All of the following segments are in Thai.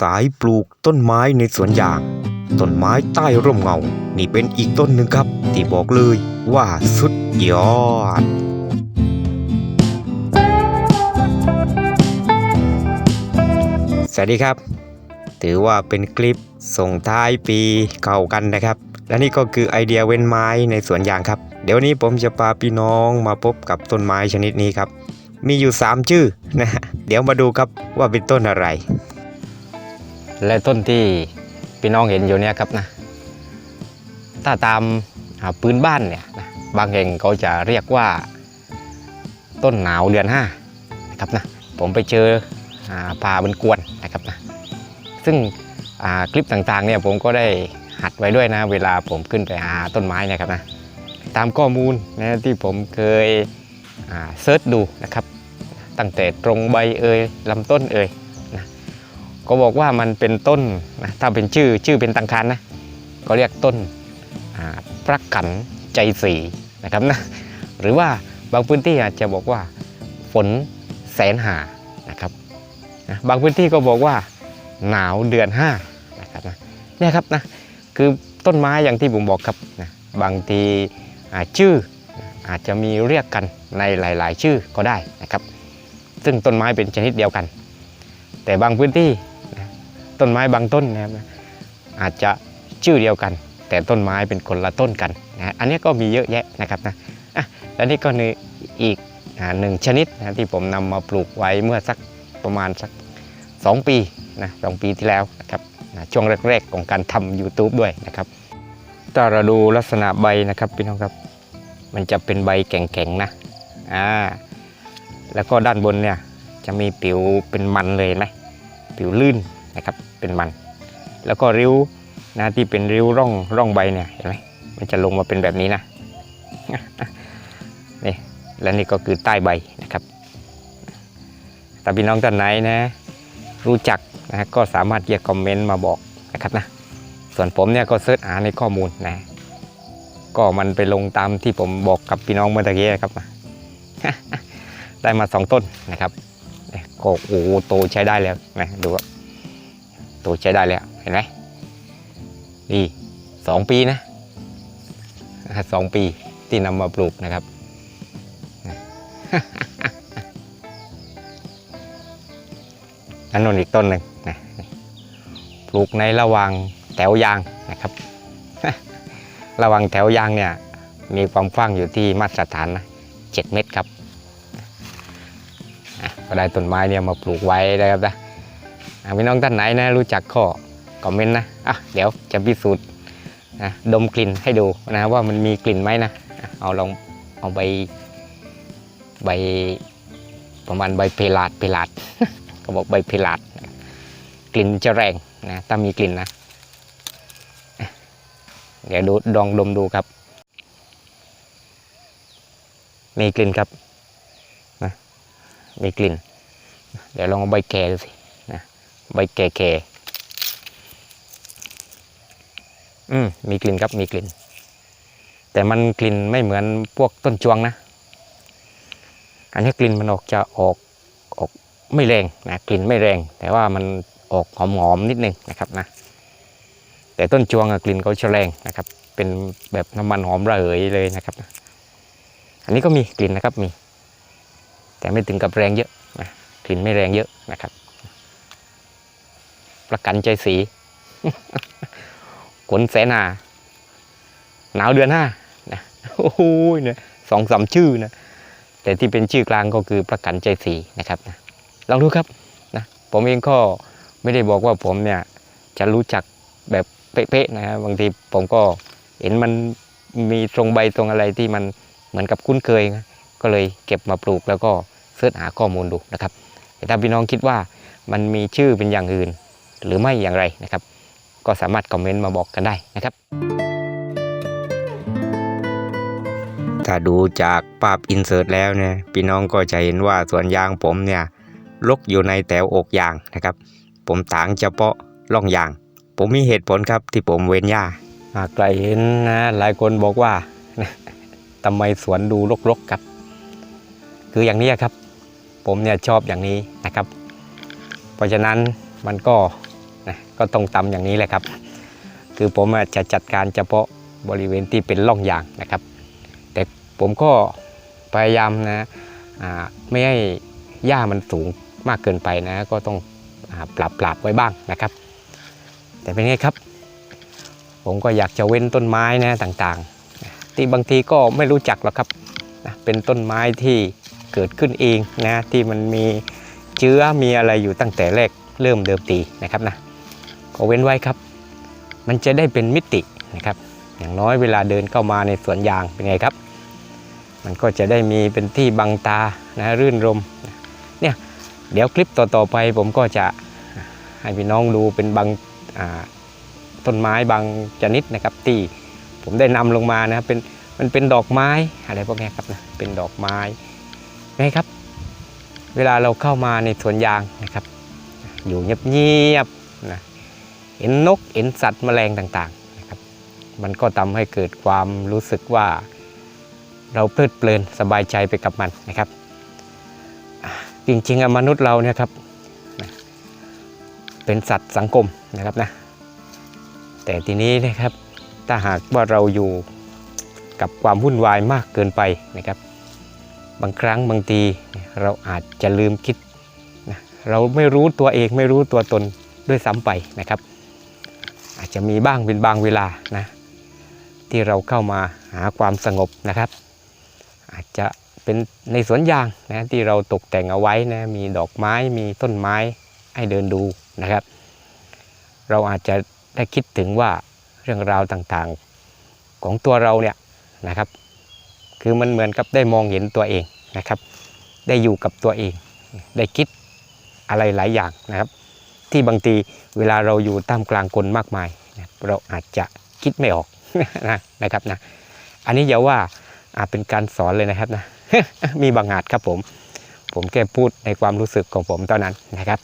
สายปลูกต้นไม้ในสวนยาง ต้นไม้ใต้ร่มเงา นี่เป็นอีกต้นหนึ่งครับ ที่บอกเลยว่าสุดยอดสวัสดีครับ ถือว่าเป็นคลิปส่งท้ายปีเก่ากันนะครับ และนี่ก็คือไอเดียเว้นไม้ในสวนยางครับ เดี๋ยวนี้ผมจะพาพี่น้องมาพบกับต้นไม้ชนิดนี้ครับ มีอยู่ 3 ชื่อนะฮะเดี๋ยวมาดูครับว่าเป็นต้นอะไร และต้นที่พี่น้องเห็นอยู่เนี่ยครับนะ ถ้าตามอ่าพื้นบ้านเนี่ยนะบางแห่งเขาจะเรียกว่าต้นหนาวเดือนห้านะครับนะผมไปเจอป่าบนกวนนะครับนะซึ่งคลิปต่างๆเนี่ยผมก็ได้หัดไว้ด้วยนะ เวลาผมขึ้นไปหาต้นไม้นะครับนะตามข้อมูลนะที่ผมเคยเซิร์ชดูนะครับ ตั้งแต่ตรงใบเอ่ยลำต้นเอ่ย ก็บอกว่ามันเป็นต้นนะถ้าเป็นชื่อชื่อเป็นตังคารนะก็เรียกต้นพระกันใจสีนะครับนะหรือว่าบางพื้นที่อาจจะบอกว่าฝนแสนหานะครับนะบางพื้นที่ก็บอกว่าหนาวเดือนห้านะครับนะเนี่ยครับนะคือต้นไม้อย่างที่ผมบอกครับนะบางทีอ่าชื่ออาจจะมีเรียกกันในหลาย ๆ ชื่อก็ได้นะครับ ซึ่งต้นไม้เป็นชนิดเดียวกัน แต่บางพื้นที่ ต้นไม้บางต้นนะครับอาจจะชื่อเดียวกัน แต่ต้นไม้เป็นคนละต้นกันนะอันนี้ก็มีเยอะแยะนะครับนะอะและนี่ก็ในอีกอ่าหนึ่งชนิดนะที่ผมนำมาปลูกไว้เมื่อสักประมาณสัก 2 ปีนะสองปีที่แล้วนะครับนะช่วงแรกๆของการทำ YouTube ด้วยนะครับถ้าเราดูลักษณะใบนะครับพี่น้องครับมันจะเป็นใบแข็งๆนะอ่าแล้วก็ด้านบนเนี่ยจะมีผิวเป็นมันเลยไหมผิวลื่น นะครับเป็นมัน แล้วก็ริ้วนะที่เป็นริ้วร่องร่องใบเนี่ยเห็นไหมมันจะลงมาเป็นแบบนี้นะนี่และนี่ก็คือใต้ใบนะครับแต่พี่น้องท่านไหนนะ รู้จักนะก็สามารถที่จะคอมเมนต์มาบอกนะครับนะส่วนผมเนี่ยก็เสิร์ชหาในข้อมูลนะก็มันไปลงตามที่ผมบอกกับพี่น้องเมื่อตะกี้นะครับนะได้มาสองต้นนะครับโอ้โหโตใช้ได้แล้วนะดูว่า โตใช้ได้แล้วเห็นไหมนี่สองปีนะสองปีที่นำมาปลูกนะครับอันนู้นอีกต้นหนึ่งนะปลูกในระหว่างแถวยางนะครับ ระหว่างแถวยางเนี่ยมีความกว้างอยู่ที่มาตรฐานนะเจ็ดเมตรครับก็ได้ต้นไม้เนี่ยมาปลูกไว้นะครับนะ พี่น้องท่านไหนนะรู้จักก็คอมเมนต์นะอะเดี๋ยวจะพิสูจน์นะดมกลิ่นให้ดูนะว่ามันมีกลิ่นไหมนะเอาลองเอาใบใบประมาณใบเพลาดเพลาดก็บอกใบเพลาดกลิ่นจะแรงนะถ้ามีกลิ่นนะอะเดี๋ยวดูลองดมดูครับ มีกลิ่นครับนะมีกลิ่น เดี๋ยวลองเอาใบแก่ดูสิ ใบแก่ๆอืมมีกลิ่นครับมีกลิ่น แต่มันกลิ่นไม่เหมือนพวกต้นจวงนะ อันนี้กลิ่นมันออกจะออกออกไม่แรงนะกลิ่นไม่แรง แต่ว่ามันออกหอมๆนิดนึงนะครับนะ แต่ต้นจวงอะกลิ่นเขาจะแรงนะครับ เป็นแบบน้ำมันหอมระเหยเลยนะครับอันนี้ก็มีกลิ่นนะครับมี แต่ไม่ถึงกับแรงเยอะนะกลิ่นไม่แรงเยอะนะครับ ประกันใจสีขนแสนาหนาวเดือนห้านะโอ้โหเนี่ยสองสามชื่อนะแต่ที่เป็นชื่อกลางก็คือประกันใจสีนะครับนะลองดูครับนะผมเองก็ไม่ได้บอกว่าผมเนี่ยจะรู้จักแบบเป๊ะๆนะฮะบางทีผมก็เห็นมันมีตรงใบตรงอะไรที่มันเหมือนกับคุ้นเคยนะก็เลยเก็บมาปลูกแล้วก็เสิร์ชหาข้อมูลดูนะครับแต่ถ้าพี่น้องคิดว่ามันมีชื่อเป็นอย่างอื่น หรือไม่อย่างไรนะครับ ก็สามารถคอมเมนต์มาบอกกันได้นะครับ ถ้าดูจากภาพอินเสิร์ตแล้วเนี่ยพี่น้องก็จะเห็นว่าสวนยางผมเนี่ยลกอยู่ในแถวอกยางนะครับ ผมถางเฉพาะร่องยาง ผมมีเหตุผลครับที่ผมเว้นหญ้าหากใครเห็นนะหลายคนบอกว่าทำไมสวนดูรกๆครับ คืออย่างนี้ครับ ผมเนี่ยชอบอย่างนี้นะครับ เพราะฉะนั้นมันก็ นะก็ต้องตำอย่างนี้แหละครับ คือผมจะจัดการเฉพาะบริเวณที่เป็นร่องยางนะครับ แต่ผมก็พยายามนะไม่ให้หญ้ามันสูงมากเกินไปนะ ก็ต้องอปรับปรับไว้บ้างนะครับ แต่เป็นไงครับ ผมก็อยากจะเว้นต้นไม้นะต่างๆ ที่บางทีก็ไม่รู้จักหรอกครับนะเป็นต้นไม้ที่เกิดขึ้นเองนะที่มันมีเชื้อมีอะไรอยู่ตั้งแต่แรกเริ่มเดิมทีนะครับนะ ก็เว้นไว้ครับ มันจะได้เป็นมิตินะครับ อย่างน้อยเวลาเดินเข้ามาในสวนยางเป็นไงครับ มันก็จะได้มีเป็นที่บังตานะรื่นรมเนี่ยเดี๋ยวคลิปต่อๆไปผมก็จะให้พี่น้องดูเป็นบางต้นไม้บางชนิดนะครับที่ผมได้นำลงมานะเป็นมันเป็นดอกไม้อะไรพวกนี้ครับนะเป็นดอกไม้ไงครับ เวลาเราเข้ามาในสวนยางนะครับ อยู่เงียบๆนะ เห็นนกเห็นสัตว์แมลงต่างๆนะครับมันก็ทำให้เกิดความรู้สึกว่าเราเพลิดเพลินสบายใจไปกับมันนะครับ จริงๆอะมนุษย์เราเนี่ยครับเป็นสัตว์สังคมนะครับนะแต่ทีนี้นะครับถ้าหากว่าเราอยู่กับความวุ่นวายมากเกินไปนะครับ บางครั้งบางทีเราอาจจะลืมคิดนะเราไม่รู้ตัวเองไม่รู้ตัวตนด้วยซ้ำไปนะครับ อาจจะมีบ้างเป็นบางเวลานะที่เราเข้ามาหาความสงบนะครับ อาจจะเป็นในสวนยางนะที่เราตกแต่งเอาไว้นะมีดอกไม้มีต้นไม้ให้เดินดูนะครับ เราอาจจะได้คิดถึงว่าเรื่องราวต่างๆของตัวเราเนี่ยนะครับ คือมันเหมือนกับได้มองเห็นตัวเองนะครับ ได้อยู่กับตัวเอง ได้คิดอะไรหลายอย่างนะครับ ที่บางทีเวลาเราอยู่ท่ามกลางคนมากมายนะเราอาจจะคิดไม่ออกนะนะครับนะอันนี้อย่าว่าอาจเป็นการสอนเลยนะครับนะมีบางอาจครับผม ผมแค่พูดในความรู้สึกของผมเท่านั้นนะครับ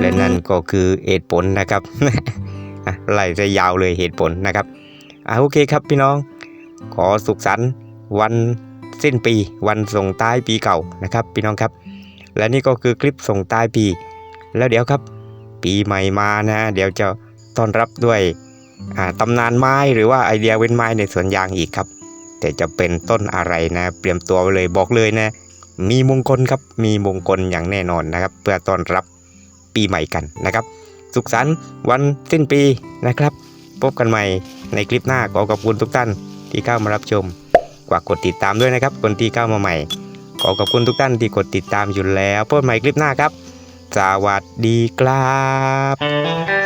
และนั่นก็คือเหตุผลนะครับไล่จะยาวเลยเหตุผลนะครับอะโอเคครับพี่น้อง ขอสุขสันต์วันสิ้นปี วันส่งท้ายปีเก่านะครับ พี่น้องครับ และนี่ก็คือคลิปส่งท้ายปี แล้วเดี๋ยวครับ ปีใหม่มานะเดี๋ยวจะต้อนรับด้วยตำนานไม้หรือว่าไอเดียเว้นไม้ในสวนยางอีกครับ แต่จะเป็นต้นอะไรนะเตรียมตัวไว้เลยบอกเลยนะ มีมงคลครับมีมงคลอย่างแน่นอนนะครับ เพื่อต้อนรับปีใหม่กันนะครับ สุขสันต์วันสิ้นปีนะครับ พบกันใหม่ในคลิปหน้าขอขอบคุณทุกท่านที่เข้ามารับชมฝากกดติดตามด้วยนะครับคนที่เข้ามาใหม่ ขอขอบคุณทุกท่านที่กดติดตามอยู่แล้วพบใหม่คลิปหน้าครับ สวัสดีครับ